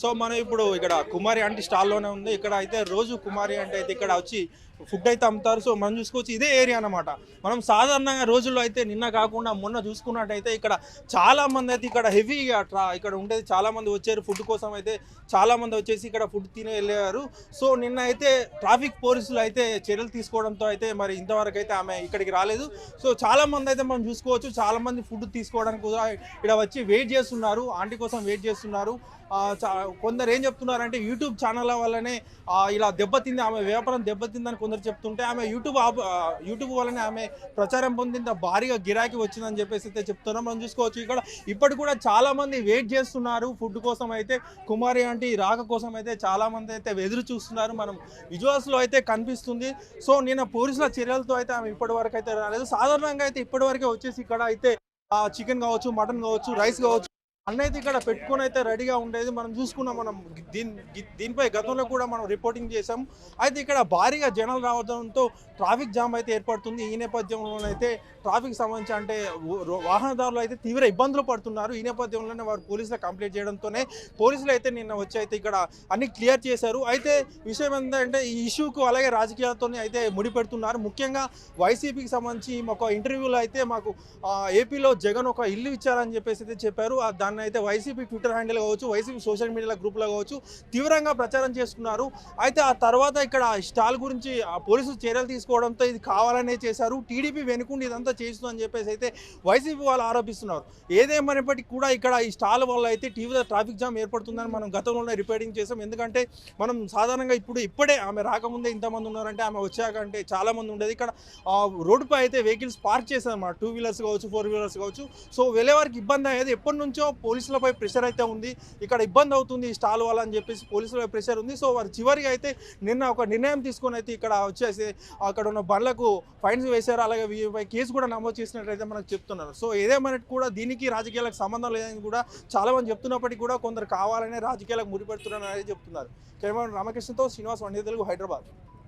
So మనం ఇప్పుడు ఇక్కడ కుమారి అంటే స్టాల్లోనే ఉంది. ఇక్కడ అయితే రోజు కుమారి అంటే అయితే ఇక్కడ వచ్చి ఫుడ్ అయితే అమ్ముతారు. సో మనం చూసుకోవచ్చు ఇదే ఏరియా అన్నమాట. మనం సాధారణంగా రోజుల్లో అయితే నిన్న కాకుండా మొన్న చూసుకున్నట్టయితే ఇక్కడ చాలా మంది అయితే ఇక్కడ హెవీగా ట్రా ఇక్కడ ఉండేది చాలా మంది వచ్చారు. ఫుడ్ కోసం అయితే చాలా మంది వచ్చేసి ఇక్కడ ఫుడ్ తిని వెళ్ళారు. సో నిన్న అయితే ట్రాఫిక్ పోలీసులు అయితే చర్యలు తీసుకోవడంతో అయితే మరి ఇంతవరకు అయితే ఆమె ఇక్కడికి రాలేదు. సో చాలా మంది అయితే మనం చూసుకోవచ్చు. చాలా మంది ఫుడ్ తీసుకోవడానికి కూడా ఇక్కడ వచ్చి వెయిట్ చేస్తున్నారు. ఆంటీ కోసం వెయిట్ చేస్తున్నారు. చా- కొందరు ఏం చెప్తున్నారంటే యూట్యూబ్ ఛానళ్ళ వల్లనే ఇలా దెబ్బతింది ఆమె వ్యాపారం దెబ్బతిందని కొందరు చెప్తుంటే ఆమె యూట్యూబ్ ఆ, యూట్యూబ్ వల్లనే ఆమె ప్రచారం పొందింది భారీగా గిరాకీ వచ్చిందని చెప్పేసి అయితే చెప్తున్నాం. మనం చూసుకోవచ్చు ఇక్కడ ఇప్పటి కూడా చాలా మంది వెయిట్ చేస్తున్నారు ఫుడ్ కోసం అయితే. కుమారి అంటే రాక కోసం అయితే చాలా మంది అయితే ఎదురు చూస్తున్నారు. మనం విజువల్స్లో అయితే కనిపిస్తుంది. సో నిన్న పోలీసుల చర్యలతో అయితే ఆమె ఇప్పటి వరకు అయితే రాలేదు. సాధారణంగా అయితే ఇప్పటి వరకే వచ్చేసి ఇక్కడ అయితే చికెన్ కావచ్చు మటన్ కావచ్చు రైస్ కావచ్చు అన్నైతే ఇక్కడ పెట్టుకొని అయితే రెడీగా ఉండేది. మనం చూసుకున్నాం మనం దీని దీనిపై గతంలో కూడా మనం రిపోర్టింగ్ చేసాం అయితే ఇక్కడ భారీగా జనాలు రావడంతో ట్రాఫిక్ జామ్ అయితే ఏర్పడుతుంది. ఈ నేపథ్యంలోనైతే ట్రాఫిక్ సంబంధించి అంటే వాహనదారులు అయితే తీవ్ర ఇబ్బందులు పడుతున్నారు. ఈ నేపథ్యంలోనే వారు పోలీసులకు కంప్లైంట్ చేయడంతోనే పోలీసులు అయితే నిన్న వచ్చి అయితే ఇక్కడ అన్ని క్లియర్ చేశారు. అయితే విషయం ఏంటంటే ఈ ఇష్యూకు అలాగే రాజకీయాలతో అయితే ముడిపెడుతున్నారు ముఖ్యంగా వైసీపీకి సంబంధించి ఒక ఇంటర్వ్యూలో అయితే మాకు ఏపీలో జగన్ ఒక ఇల్లు ఇచ్చారని చెప్పేసి అయితే చెప్పారు. దాని దాన్ని అయితే వైసీపీ ట్విట్టర్ హ్యాండిల్ కావచ్చు వైసీపీ సోషల్ మీడియా గ్రూప్లో కావచ్చు తీవ్రంగా ప్రచారం చేసుకున్నారు. అయితే ఆ తర్వాత ఇక్కడ స్టాల్ గురించి ఆ పోలీసులు చర్యలు తీసుకోవడంతో ఇది కావాలనే చేశారు. టీడీపీ వెనుకుండి ఇదంతా చేస్తుందని చెప్పేసి అయితే వైసీపీ వాళ్ళు ఆరోపిస్తున్నారు. ఏదేమైనప్పటికీ కూడా ఇక్కడ ఈ స్టాల్ వల్ల అయితే టీవీలో ట్రాఫిక్ జామ్ ఏర్పడుతుందని మనం గతంలోనే రిపేరింగ్ చేసాం ఎందుకంటే మనం సాధారణంగా ఇప్పుడు ఇప్పుడే ఆమె రాకముందే ఇంతమంది ఉన్నారంటే ఆమె వచ్చాకంటే చాలామంది ఉండేది. ఇక్కడ రోడ్డుపై అయితే వెహికల్స్ పార్క్ చేశారు అన్నమాట టూ వీలర్స్ కావచ్చు ఫోర్ వీలర్స్ కావచ్చు. సో వెళ్ళే వారికి ఇబ్బంది అయ్యేది. ఎప్పటి నుంచో పోలీసులపై ప్రెషర్ అయితే ఉంది. ఇక్కడ ఇబ్బంది అవుతుంది ఈ స్టాల్ వల్ల అని చెప్పేసి పోలీసులపై ప్రెషర్ ఉంది. సో వారు చివరిగా అయితే నిన్న ఒక నిర్ణయం తీసుకొని అయితే ఇక్కడ వచ్చేసి అక్కడ ఉన్న బండ్లకు ఫైన్స్ వేశారు. అలాగే వీరిపై కేసు కూడా నమోదు చేసినట్లయితే మనకు చెప్తున్నారు. సో ఏదేమైనట్టు కూడా దీనికి రాజకీయాలకు సంబంధం లేదని కూడా చాలా మంది చెప్తున్నప్పటికీ కూడా కొందరు కావాలనే రాజకీయాలకు ముడిపెడుతున్నారని అనేది చెప్తున్నారు. కెమెరా రామకృష్ణతో శ్రీనివాస్ వండే తెలుగు హైదరాబాద్.